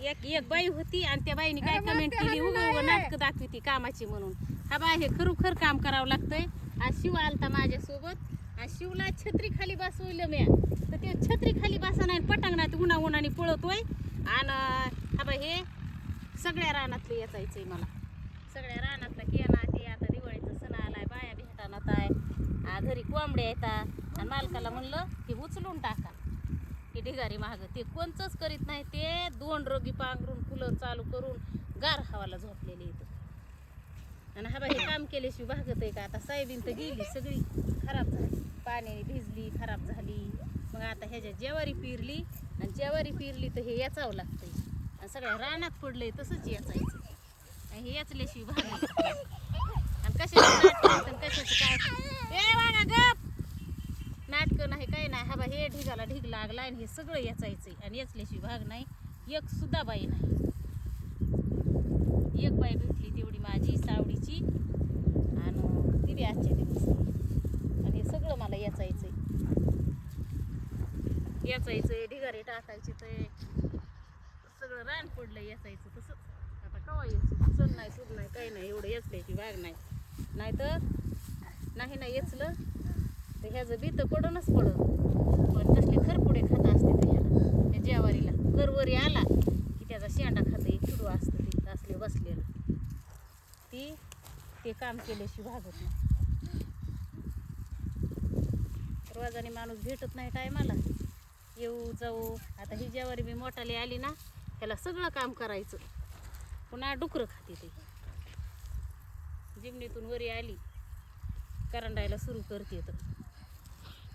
एक एक बाई होती आणि त्या बाईने काय कमेंट केली? उग उग नाटक दाखवती कामाची म्हणून. हा बा हे खरोखर काम करावं लागतंय. आज शिव आलता माझ्यासोबत. आज शिवला छत्री खाली बसवलं म्या. तर ते छत्री खाली बसा नाही पटांगणात उन्हा उन्हाने पळतोय. आणि हा बा हे सगळ्या रानातलं येचायचंय मला. सगळ्या रानातला केला ते आता दिवाळीचा सण आलाय बाया भेटानात आहे. घरी कोंबड्या येतात. आणि मालकाला म्हणलं की उचलून टाका. ढिगारी महाग ते कोणचंच करीत नाही. ते दोन रोगी पांघरून कूलर चालू करून गार हवाला झोपलेले इथं. आणि हा हे काम केल्याशिवाय भागत आहे का? आता सोयाबीन तर गेली सगळी खराब झाली. पाण्याने भिजली खराब झाली. मग आता ह्याच्या जेवारी पिरली आणि जेवारी पिरली तर हे याचावं लागतंय. आणि सगळ्या रानात पडलंय तसंच याचायचं. आणि हे याचल्याशिवाय भागत आणि कशाचं नाटक आणि कशाचं काय? ए गप! नाटकं नाही काही नाही. हा ढिग लागला आणि हे सगळं याचायचंय. आणि याचल्याशिवाय भाग नाही. एक सुद्धा बाई नाही. एक बाई भेटली तेवढी माझी सावडीची. आणि ती बी आजच्या दिवस आणि हे सगळं मला याचायचंय. याचायचंय ढिगारे टाकायचे ते. सगळं रान पडलं याचायचं तसंच. आता कवा यायचं? चल नाही सुद नाही काही नाही एवढं याचल्याची भाग नाही. नाहीतर नाही ना येचलं. तर ह्याचं बी तर पडूनच पडत पण कसले खरपुडे खात असते ते ह्याला त्या जेवारीला. करवरी आला की त्याचा शेंडा खातं एक किडू असतं ते असले बसलेलं. ती ते काम केल्याशिवाय भागत नाही. रोजाने माणूस भेटत नाही टायमाला. येऊ जाऊ. आता ही जेवारी मी मोठाली आली ना त्याला सगळं काम करायचं. पुन्हा डुकरं खाते ते. जिमणीतून वरी आली. करंडायला सुरू करते तर.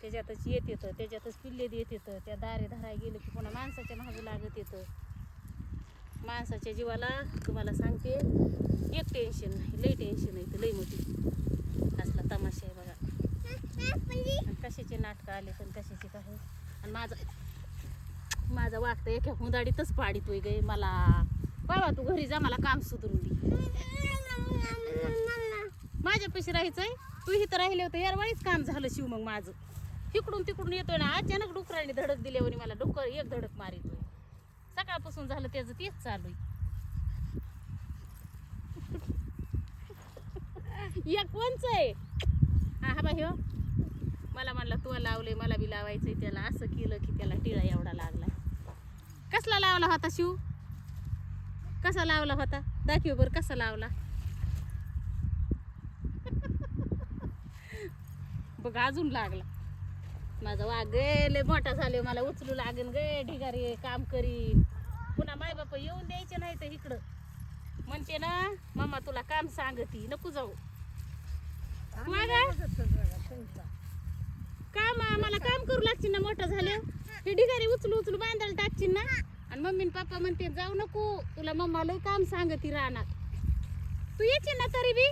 त्याच्यातच येत येतं त्याच्यातच पिल्ले देत येतं त्या दारे धराय गेलं की पुन्हा माणसाच्या मागं लागत येतं. माणसाच्या जीवाला तुम्हाला सांगते एक टेन्शन नाही लई टेन्शन आहे लई मोठी. असला तमाशा आहे बघा. कशाचे नाटकं आले पण कशाचे काय? आणि माझा माझा वागतं एका हुंदाडीतच पाडितोय गे मला. बाबा तू घरी जा मला काम सुधरून दे. माझ्यापाशी राहायचंय तू इथं राहिले होतं यारवाळीच काम झालं शिव मग माझं. तिकडून तिकडून येतोय ना अचानक डुकराने धडक दिल्यावर मला. डुकर एक धडक मारितोय. सकाळपासून झालं त्याचं तेच चालू आहे. या कोणच आहे. हा हा बाई हो. मला म्हणलं तुला लावले मला बी लावायचंय त्याला. असं केलं की त्याला टिळा एवढा लागला. कसला लावला होता शिव? कसा लावला होता? दाखव बरं कसा लावला? बघ अजून लागला. माझा वाघ लय मोठा झाले मला उचलू लागेल गे ढिगारी काम करीन. पुन्हा माय बाप येऊन द्यायचे नाही तर इकडं. म्हणते ना मम्मा तुला काम सांगती नको जाऊ. काम मला काम करू लागतील ना मोठं झालं हे ढिगारी उचलू उचलू बांधायला टाकतील ना? आणि मम्मी पप्पा म्हणते जाऊ नको तुला मम्मा लय काम सांगती राहणार तू येते ना तरी बी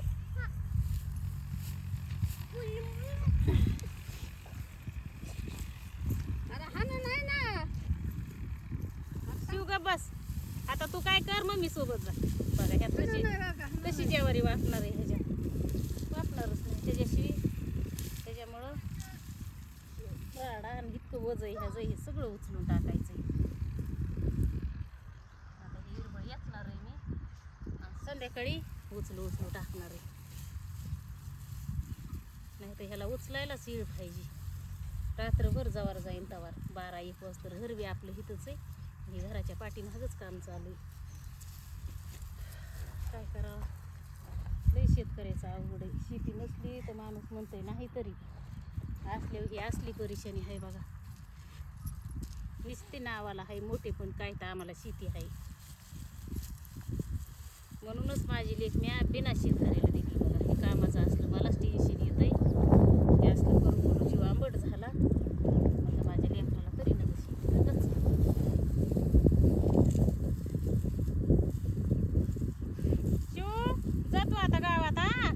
अरे हा ना नाही ना शिव ग बस. आता तू काय कर मम्मी सोबत जा. बघा ह्यात कशी. कशी जेवारी वापणार आहे ह्याच्यात? वापणारच नाही. त्याच्याशी त्याच्यामुळं राडा आणि इतकं वज आहे ह्याचं हे सगळं उचलून टाकायचं आता हे आहे मी. आणि संध्याकाळी उचलू उचलू टाकणार आहे. नाही तर ह्याला उचलायलाच येळ पाहिजे. रात्रभर जवार जाईन तवार. बारा एक वाजता घर बी आपलं हिथंच आहे. हे घराच्या पाठीमागच काम चालू आहे. काय करावं? लई शेतकऱ्याचं आवड आहे. शेती नसली तर माणूस म्हणतोय नाही तरी. असल्यावर ही असली परेशानी आहे बघा. नुसते नावाला आहे मोठे पण काय तर आम्हाला शेती आहे. म्हणूनच माझी लेख मी बिना शेतकऱ्याला दिली. बघा हे कामाचं असलं मलाच टेन्शन येतंय आहे हे असलं करून करून जीव आंबट झाला म्हणलं माझ्या लेकराला तरी नका शेती नकाच शिव जातो आता गावात हा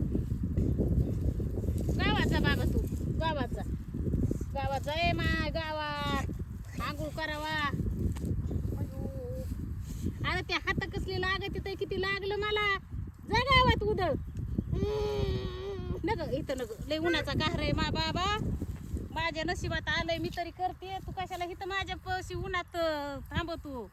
गावात जा बाबा गावाचा. गावाचा ए माय गावात आंघोळ करावा. अरे त्या हात कसली लागत तिथं किती लागलं मला. जा गावात उदळ नग इथं नग. लय उन्हाचा गार आहे मा बाबा. माझ्या नशिबात आलंय मी तरी करते. तू कशाला इथं माझ्या पशी उन्हात थांबव तू